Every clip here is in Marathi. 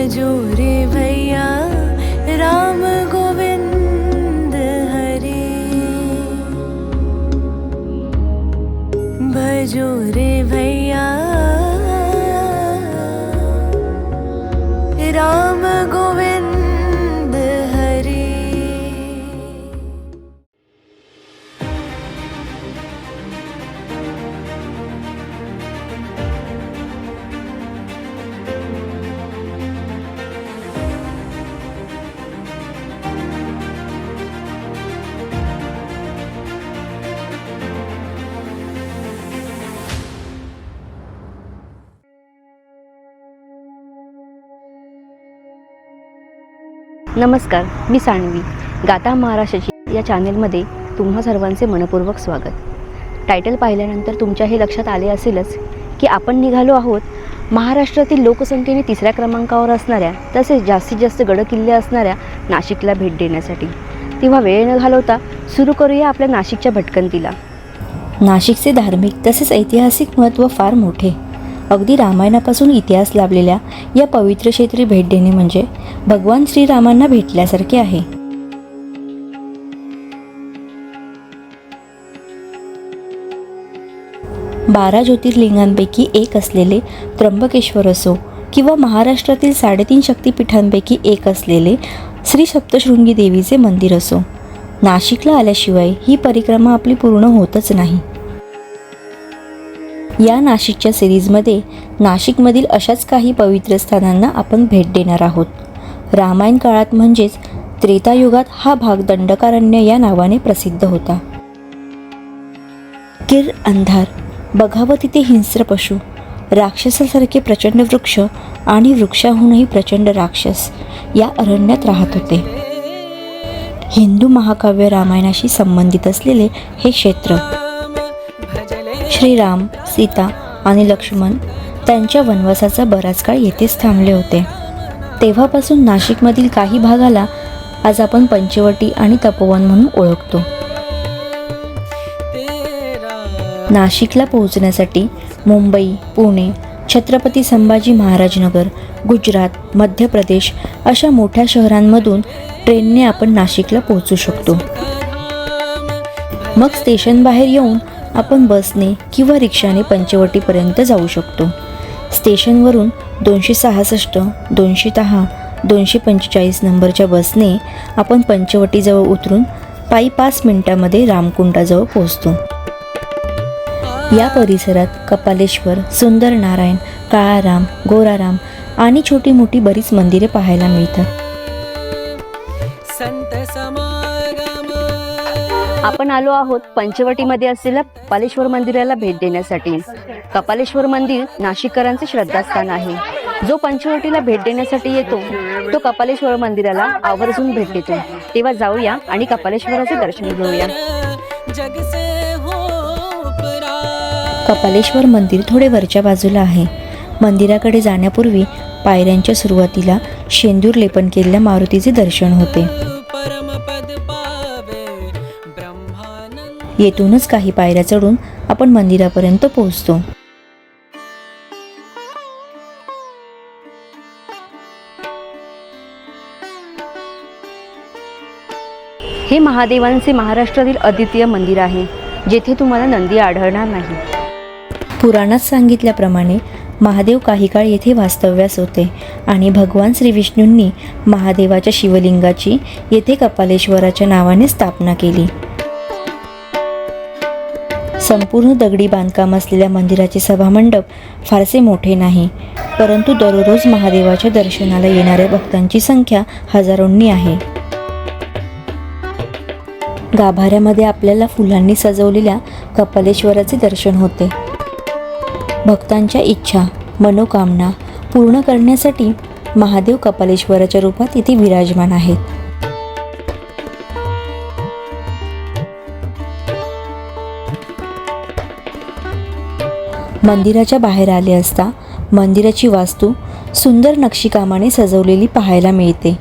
भजो रे भैया राम नमस्कार मी सांडवी गाता महाराष्ट्राची या चॅनेलमध्ये तुम्हा सर्वांचे मनपूर्वक स्वागत. टायटल पाहिल्यानंतर तुमच्या हे लक्षात आले असेलच की आपण निघालो आहोत महाराष्ट्रातील लोकसंख्येने तिसऱ्या क्रमांकावर असणाऱ्या तसेच जास्तीत जास्त गडकिल्ले असणाऱ्या नाशिकला भेट देण्यासाठी. तेव्हा वेळ न घालवता सुरू करूया आपल्या नाशिकच्या भटकंतीला. नाशिकचे धार्मिक तसेच ऐतिहासिक महत्त्व फार मोठे. अगदी रामायणापासून इतिहास लाभलेल्या या पवित्र क्षेत्री भेट देणे म्हणजे भगवान श्रीरामांना भेटल्यासारखे आहे. बारा ज्योतिर्लिंगांपैकी एक असलेले त्र्यंबकेश्वर असो किंवा महाराष्ट्रातील साडेतीन शक्तिपीठांपैकी एक असलेले श्री सप्तशृंगी देवीचे मंदिर असो नाशिकला आल्याशिवाय ही परिक्रमा आपली पूर्ण होतच नाही. या नाशिकच्या सिरीजमध्ये नाशिकमधील अशाच काही पवित्र स्थानांना आपण भेट देणार आहोत. रामायण काळात म्हणजेच त्रेतायुगात हा भाग दंडकारण्य या नावाने प्रसिद्ध होता. किर अंधार बघावं तिथे हिंस्र पशु राक्षसासारखे प्रचंड वृक्ष आणि वृक्षाहूनही प्रचंड राक्षस या अरण्यात राहत होते. हिंदू महाकाव्य रामायणाशी संबंधित असलेले हे क्षेत्र. श्रीराम सीता आणि लक्ष्मण त्यांच्या वनवासाचा बराच काळ येथेच थांबले होते. तेव्हापासून नाशिकमधील काही भागाला आज आपण पंचवटी आणि तपोवन म्हणून ओळखतो. नाशिकला पोहोचण्यासाठी मुंबई पुणे छत्रपती संभाजी महाराजनगर गुजरात मध्य प्रदेश अशा मोठ्या शहरांमधून ट्रेनने आपण नाशिकला पोहोचू शकतो. मग स्टेशन बाहेर येऊन आपण बसने किंवा रिक्षाने पंचवटीपर्यंत जाऊ शकतो. स्टेशनवरून दोनशे सहासष्ट दोनशे दहा दोनशे पंचेचाळीस नंबरच्या बसने आपण पंचवटीजवळ उतरून पायी पाच मिनिटामध्ये रामकुंडाजवळ पोहोचतो. या परिसरात कपालेश्वर सुंदर नारायण काळाराम गोराराम आणि छोटी मोठी बरीच मंदिरे पाहायला मिळतात. आपण आलो आहोत पंचवटीमध्ये असलेल्या कपालेश्वर मंदिराला भेट देण्यासाठी. कपालेश्वर मंदिर नाशिककरांचे श्रद्धास्थान आहे. जो पंचवटीला भेट देण्यासाठी येतो तो कपालेश्वर मंदिराला आवर्जून भेट देतो. तेव्हा जाऊया आणि कपालेश्वराचे दर्शन घेऊया. कपालेश्वर मंदिर थोडे वरच्या बाजूला आहे. मंदिराकडे जाण्यापूर्वी पायऱ्यांच्या सुरुवातीला शेंदूर लेपन केलेल्या मारुतीचे दर्शन होते. येथूनच काही पायऱ्या चढून आपण मंदिरापर्यंत पोहोचतो. हे महादेवांचे महाराष्ट्रातील अद्वितीय मंदिर आहे जेथे तुम्हाला नंदी आढळणार नाही. पुराणात सांगितल्याप्रमाणे महादेव काही काळ येथे वास्तव्यास होते आणि भगवान श्री विष्णूंनी महादेवाच्या शिवलिंगाची येथे कपालेश्वराच्या नावाने स्थापना केली. संपूर्ण दगडी बांधकाम असलेल्या मंदिराचे सभामंडप फारसे मोठे नाही. परंतु दररोज महादेवाच्या दर्शनाला येणाऱ्या भक्तांची संख्या हजारोंनी आहे. गाभाऱ्यामध्ये आपल्याला फुलांनी सजवलेल्या कपालेश्वराचे दर्शन होते. भक्तांच्या इच्छा मनोकामना पूर्ण करण्यासाठी महादेव कपालेश्वराच्या रूपात इथे विराजमान आहेत. मंदिराच्या बाहेर आले असता मंदिराची वास्तू सुंदर नक्षीकामाने सजवलेली पाहायला मिळते.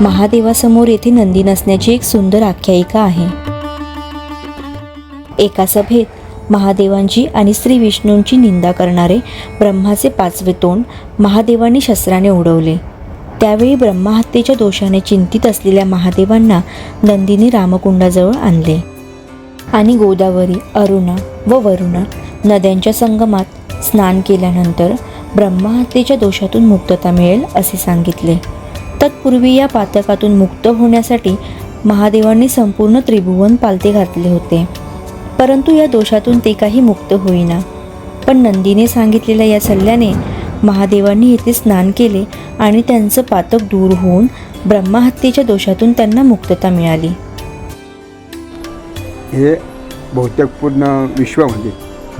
महादेवासमोर येथे नंदी नसण्याची एक सुंदर आख्यायिका आहे. एका सभेत महादेवांची आणि श्री विष्णूंची निंदा करणारे ब्रह्माचे पाचवे तोंड महादेवांनी शस्त्राने उडवले. त्यावेळी ब्रह्महत्येच्या दोषाने चिंतित असलेल्या महादेवांना नंदीने रामकुंडाजवळ आणले. आणि गोदावरी अरुणा व वरुणा नद्यांच्या संगमात स्नान केल्यानंतर ब्रह्महत्येच्या दोषातून मुक्तता मिळेल असे सांगितले. तत्पूर्वी या पातकातून मुक्त होण्यासाठी महादेवांनी संपूर्ण त्रिभुवन पालते घातले होते. परंतु या दोषातून ते काही मुक्त होईना. पण नंदीने सांगितलेल्या या सल्ल्याने महादेवांनी येथे स्नान केले आणि त्यांचं पातक दूर होऊन ब्रह्महत्येच्या दोषातून त्यांना मुक्तता मिळाली. हे बहुतेक पूर्ण विश्वामध्ये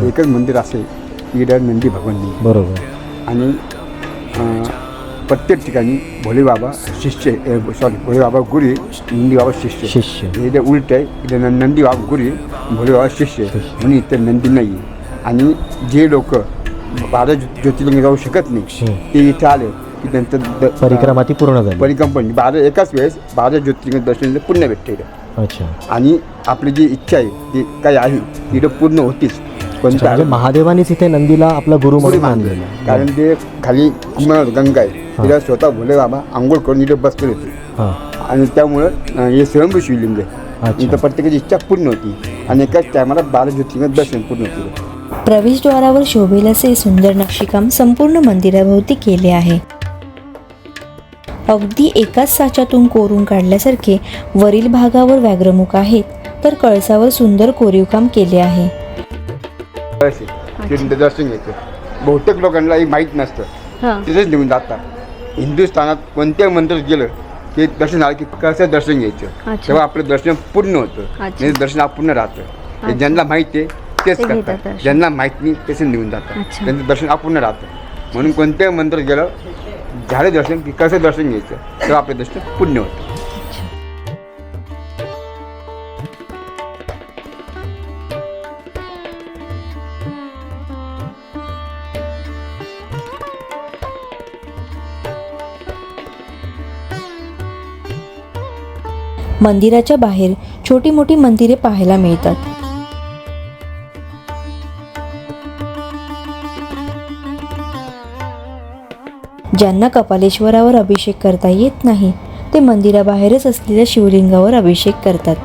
एकच मंदिर असेल इकडं नंदी भगवान बरोबर. आणि प्रत्येक ठिकाणी भोलेबाबा शिष्य सॉरी भोलेबाबा गुरी नंदीबाबा शिष्य. शिष्य. हे इथे उलट आहे इथे न- नंदीबाबा गुरी भोलेबाबा शिष्य म्हणून इथे नंदी नाही आणि जे लोक बारा ज्यो- ज्योतिर्लिंग जाऊ शकत नाही. ते इथे आले की द- परिक्रमा ती पूर्ण झाली. परिक्रमण बारा एकाच वेळेस बारा ज्योतिर्लिंग दर्शन पुण्य भेटते अच्छा. आणि आपली जी इच्छा आहे ती काय आहे ती पूर्ण होतीच. कोणत्या म्हणजे महादेवानीच इथे नंदीला आपला गुरु म्हणून मानलेलं. कारण ते खाली गंगा आहे. तिला स्वतः भोले बाबा आंघोळ करून इथे बसले होते. आणि त्यामुळं हे स्वयंभू शिवलिंग आहे. इथं प्रत्येकाची इच्छा पूर्ण होती. आणि एकाच टायमाला बारा ज्योतिर्लिंग दर्शन पूर्ण होते. प्रवेशद्वारावर शोभेल असे सुंदर नक्षीकाम संपूर्ण मंदिराभोवती केले आहे. अगदी एकाच साच्यातून कोरून काढल्यासारखे वरील भागावर व्याघ्रमुख आहेत तर कळसावर सुंदर कोरीवकाम केले आहे. बहुतेक लोकांना हे माहीत नसतं. हां. तिथेच निघून जातात. हिंदुस्थानात कोणत्याही मंदिरात गेलं की दर्शन आलं की कसं दर्शन घ्यायचं. तेव्हा आपलं दर्शन पूर्ण होतं. म्हणजे दर्शन अपूर्ण राहतं. हे ज्यांना माहिती आहे तेच ते घेतात करतात दर्शन. ज्यांना माहीत नाही तेच निघून जातात. अच्छा. त्यांचं दर्शन अपूर्ण राहतं. म्हणून कोणत्याही मंदिरात गेलं झालं दर्शन की कसं दर्शन घ्यायचं तेव्हा आपलं दर्शन पूर्ण होतं. मंदिराच्या बाहेर छोटी मोठी मंदिरे पाहायला मिळतात. ज्यांना कपालेश्वरावर अभिषेक करता येत नाही ते मंदिराबाहेरच असलेल्या शिवलिंगावर अभिषेक करतात.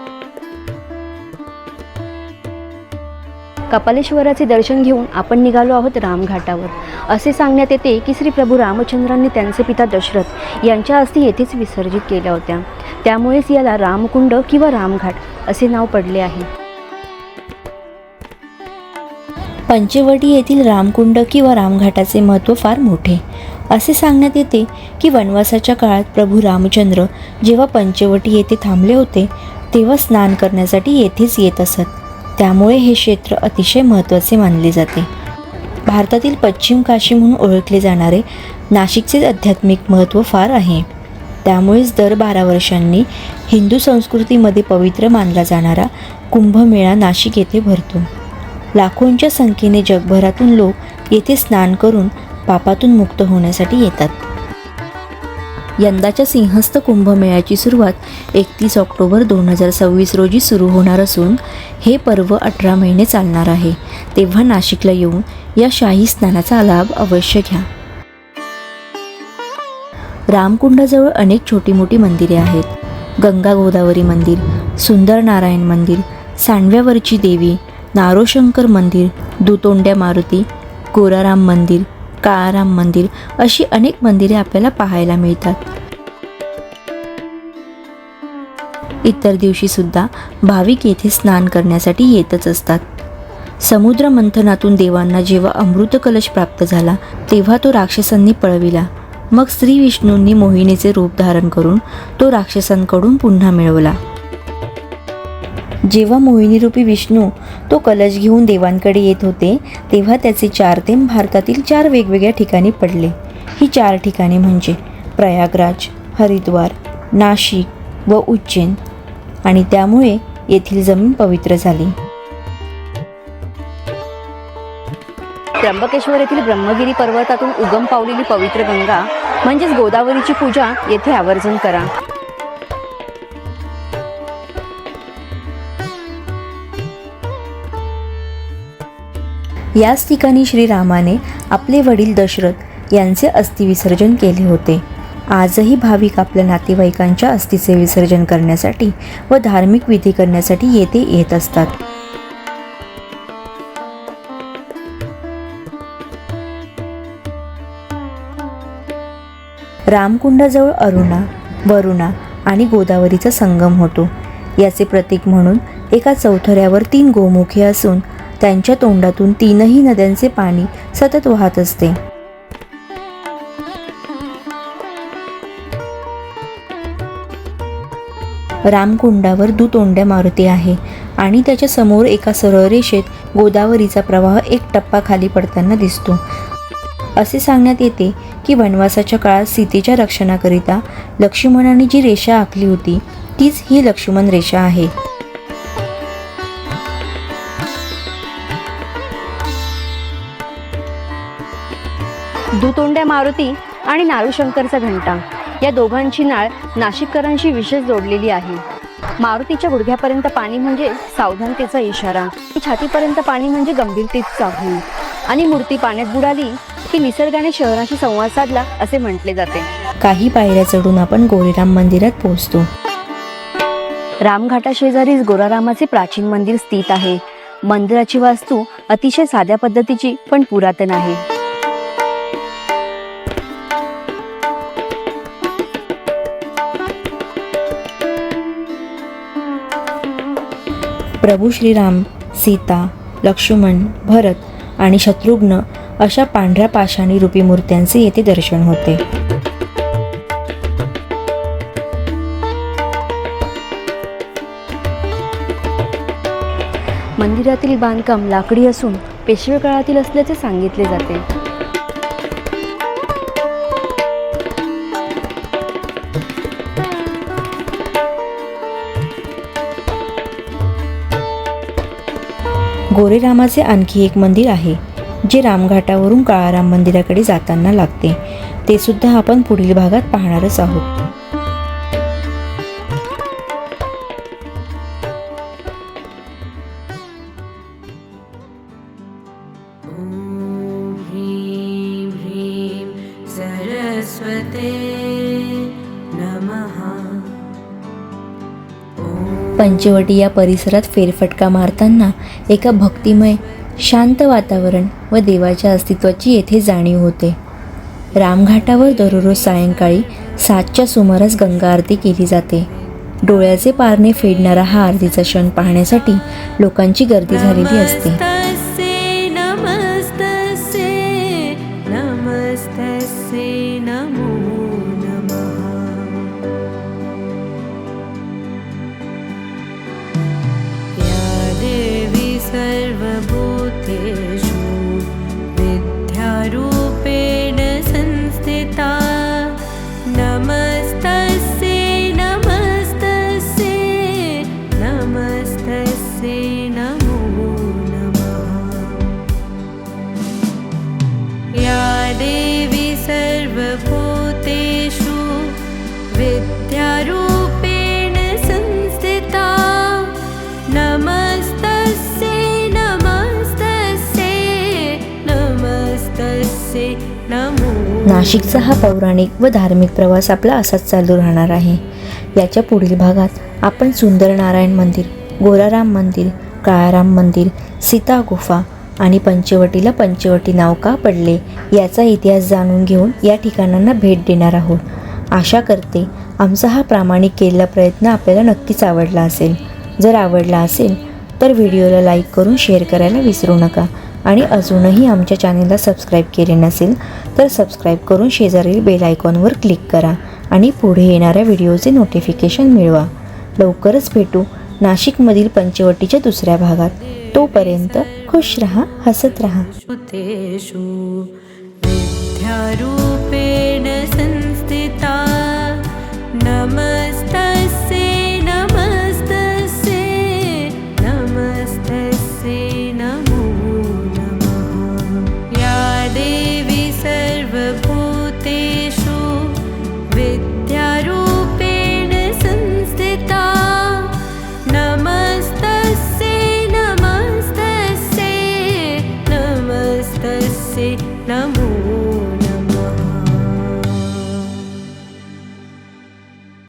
कपालेश्वराचे दर्शन घेऊन आपण निघालो आहोत रामघाटावर. असे सांगण्यात येते की श्री प्रभू रामचंद्रांनी त्यांचे पिता दशरथ यांच्या अस्थी येथेच विसर्जित केल्या होत्या. त्यामुळेच याला रामकुंड किंवा रामघाट असे नाव पडले आहे. पंचवटी येथील रामकुंड किंवा रामघाटाचे महत्त्व फार मोठे. असे सांगण्यात येते की वनवासाच्या काळात प्रभू रामचंद्र जेव्हा पंचवटी येथे थांबले होते तेव्हा स्नान करण्यासाठी येथेच येत असत. त्यामुळे हे क्षेत्र अतिशय महत्त्वाचे मानले जाते. भारतातील पश्चिम काशी म्हणून ओळखले जाणारे नाशिकचे आध्यात्मिक महत्त्व फार आहे. त्यामुळेच दर बारा वर्षांनी हिंदू संस्कृतीमध्ये पवित्र मानला जाणारा कुंभमेळा नाशिक येथे भरतो. लाखोंच्या संख्येने जगभरातून लोक येथे स्नान करून पापातून मुक्त होण्यासाठी येतात. यंदाच्या सिंहस्थ कुंभमेळ्याची सुरुवात एकतीस ऑक्टोबर दोन हजार सव्वीस रोजी सुरू होणार असून हे पर्व अठरा महिने चालणार आहे. तेव्हा नाशिकला येऊन या शाही स्नानाचा लाभ अवश्य घ्या. रामकुंडाजवळ अनेक छोटी मोठी मंदिरे आहेत. गंगा गोदावरी मंदिर सुंदर नारायण मंदिर सांडव्यावरची देवी नारोशंकर मंदिर दुतोंड्या मारुती गोराराम मंदिर काळाराम मंदिर? अशी अनेक मंदिरे आपल्याला पाहायला मिळतात. इतर दिवशी सुद्धा भाविक येथे स्नान करण्यासाठी येतच असतात. समुद्र मंथनातून देवांना जेव्हा अमृत कलश प्राप्त झाला तेव्हा तो राक्षसांनी पळविला. मग श्री विष्णूंनी मोहिनीचे रूप धारण करून तो राक्षसांकडून पुन्हा मिळवला. जेव्हा मोहिनीरूपी विष्णू तो कलश घेऊन देवांकडे येत होते तेव्हा त्याचे चार थेंब भारतातील चार वेगवेगळ्या ठिकाणी पडले. ही चार ठिकाणे म्हणजे प्रयागराज हरिद्वार नाशिक व उज्जैन. आणि त्यामुळे येथील जमीन पवित्र झाली. त्र्यंबकेश्वर येथील ब्रह्मगिरी पर्वतातून उगम पावलेली पवित्र गंगा म्हणजेच गोदावरीची पूजा येथे आवर्जन करा. याच ठिकाणी श्रीरामाने आपले वडील दशरथ यांचे अस्थिविसर्जन केले होते. आजही भाविक आपल्या नातेवाईकांच्या अस्थिचे विसर्जन करण्यासाठी व धार्मिक विधी करण्यासाठी येथे येत असतात. रामकुंडाजवळ अरुणा वरुणा आणि गोदावरीचा संगम होतो. याचे प्रतीक म्हणून एका चौथऱ्यावर तीन गोमुखे असून त्यांच्या तोंडातून तीनही नद्यांचे पाणी सतत वाहत असते. रामकुंडावर दुतोंड्या मारुती आहे आणि त्याच्यासमोर एका सरळ रेषेत गोदावरीचा प्रवाह एक टप्पा खाली पडताना दिसतो. असे सांगण्यात येते की वनवासाच्या काळात सीतेच्या रक्षणाकरिता लक्ष्मणाने जी रेषा आखली होती तीच ही लक्ष्मण रेषा आहे. दुतोंड्या मारुती आणि नारूशंकरचा घंटा. या दोघांची नाळ नाशिककरांशी विशेष जोडलेली आहे. मारुतीच्या गुडघ्यापर्यंत पाणी म्हणजे सावधानतेचा इशारा. छातीपर्यंत पाणी म्हणजे गंभीरतेची चाहूल आणि मूर्ती पाण्यात बुडाली की निसर्गाने शहराशी संवाद साधला असे म्हटले जाते. काही पायऱ्या चढून आपण गोरेराम मंदिरात पोहोचतो. रामघाटा शेजारीच गोरारामाचे प्राचीन मंदिर स्थित आहे. मंदिराची वास्तू अतिशय साध्या पद्धतीची पण पुरातन आहे. प्रभू श्रीराम सीता लक्ष्मण भरत आणि शत्रुघ्न अशा पांढऱ्या पाषाणी रूपी मूर्त्यांचे येथे दर्शन होते. मंदिरातील बांधकाम लाकडी असून पेशवे काळातील असल्याचे सांगितले जाते. गोरेरामाचे आणखी एक मंदिर आहे जे रामघाटावरून काळाराम मंदिराकडे जाताना लागते. ते सुद्धा आपण पुढील भागात पाहणारच आहोत. पंचवटी या परिसरात फेरफटका मारताना एका भक्तिमय शांत वातावरण व देवाच्या अस्तित्वाची येथे जाणीव होते. रामघाटावर दररोज सायंकाळी सातच्या सुमारास गंगा आरती केली जाते. डोळ्याचे पारणे फेडणारा हा आरतीचा क्षण पाहण्यासाठी लोकांची गर्दी झालेली असते. नाशिकचा हा पौराणिक व धार्मिक प्रवास आपला असाच चालू राहणार आहे. याच्या पुढील भागात आपण सुंदर नारायण मंदिर गोराराम मंदिर काळाराम मंदिर सीता गुफा आणि पंचवटीला पंचवटी नाव का पडले याचा इतिहास जाणून घेऊन या ठिकाणांना भेट देणार आहोत. आशा करते आमचा हा प्रामाणिक केलेला प्रयत्न आपल्याला नक्कीच आवडला असेल. जर आवडला असेल तर व्हिडिओला लाईक करून शेअर करायला विसरू नका. आणि अजूनही आमच्या चॅनेलला सबस्क्राईब केले नसेल तर सबस्क्राईब करून शेजारील बेल आयकॉनवर क्लिक करा आणि पुढे येणाऱ्या व्हिडिओचे नोटिफिकेशन मिळवा. लवकरच भेटू नाशिकमधील पंचवटीच्या दुसऱ्या भागात. तोपर्यंत खुश रहा हसत रहा. विद्यारूपेण संस्थिता नमस्कार